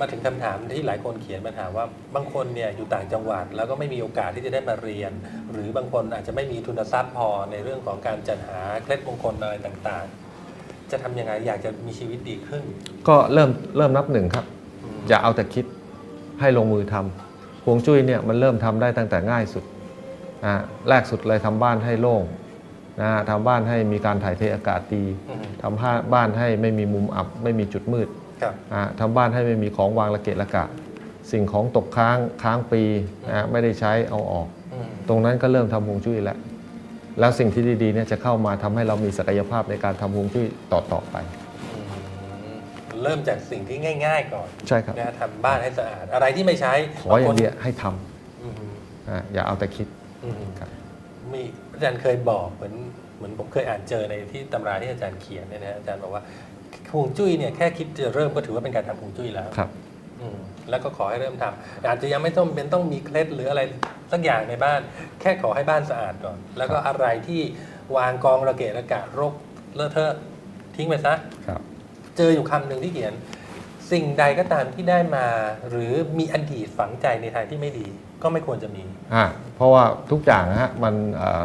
มาถึงคำถามที่หลายคนเขียนมาถามว่าบางคนเนี่ยอยู่ต่างจังหวัด แล้วก็ไม่มีโอกาสที่จะได้มาเรียน หรือบางคนอาจจะไม่มีทุนทรัพย์พอในเรื่องของการจัดหาเคล็ดมงคลอะไรต่างๆ จะทำยังไงอยากจะมีชีวิตดีขึ้นก็เริ่มเริ่มนับหนึ่งครับอืมอย่าเอาแต่คิดให้ลงมือทำฮวงจุ้ยเนี่ยมันเริ่มทำได้ตั้งแต่ง่ายสุดนะแรกสุดเลยทำบ้านให้โล่งนะทำบ้านให้มีการถ่ายเทอากาศดีอืมทำบ้านให้ไม่มีมุมอับ ไม่มีจุดมืด ครับอ่าทำบ้านให้ไม่มีของวางระเกะระกะ สิ่งของตกค้างค้างปีนะไม่ได้ใช้เอาออก อืมตรงนั้นก็เริ่มทำฮวงจุ้ยแล้ว แล้วสิ่งที่ดีๆเนี่ยจะเข้ามาทำให้เรามีศักยภาพในการทำฮวงจุ้ยต่อๆไปอืมเริ่มจากสิ่งที่ง่าย ๆ ก่อนใช่ครับ นะทำบ้านให้สะอาด อะไรที่ไม่ใช้ขออย่างเดียวให้ทอืมำอ่าอย่าเอาแต่คิดอืมครับ มีอาจารย์เคยบอกเหมือนเหมือนผมเคยอ่านเจอในที่ตำราที่อาจารย์เขียนเนี่ยนะอาจารย์บอกว่า ฮวงจุ้ยเนี่ยแค่คิดจะเริ่มก็ถือว่าเป็นการทำฮวงจุ้ยแล้วครับ อืมแล้วก็ขอให้เริ่มทำอาจจะยังไม่ต้องเป็นต้องมีเคล็ดหรืออะไรสักอย่างในบ้าน แค่ขอให้บ้านสะอาดก่อน แล้วก็อะไรที่วางกองระเกะระกะรกเลอะเทอะทิ้งไปซะ ครับ เจออยู่คำหนึ่งที่เขียน สิ่งใดก็ตามที่ได้มา หรือมีอดีตฝังใจในทางที่ไม่ดี ก็ไม่ควรจะมี อ่าเพราะว่าทุกอย่างนะฮะมันเอ่อ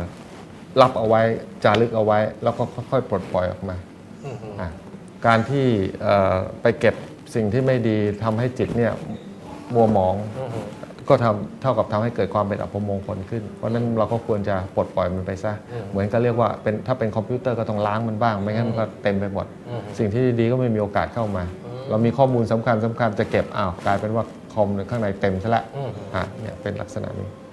รับเอาไว้จารึกเอาไว้ แล้วก็ค่อยๆปลดปล่อยออกมาอืมอะ การที่เอ่อไปเก็บสิ่งที่ไม่ดีทำให้จิตเนี่ยมัวหมองอืมก็ทำเท่ากับทำให้เกิดความเป็นอัปมงคลขึ้น เพราะฉะนั้นเราก็ควรจะปลดปล่อยมันไปซะอืมเหมือนก็เรียกว่าเป็นถ้าเป็นคอมพิวเตอร์ก็ต้องล้างมันบ้าง ไม่งั้นมันก็เต็มไปหมดอืมสิ่งที่ดีๆก็ไม่มีโอกาสเข้ามาอืมเรามีข้อมูลสำคัญสำคัญจะเก็บอ้าวกลายเป็นว่าคอมข้างในเต็มซะละอืมอะเนี่ยเป็นลักษณะนี้อ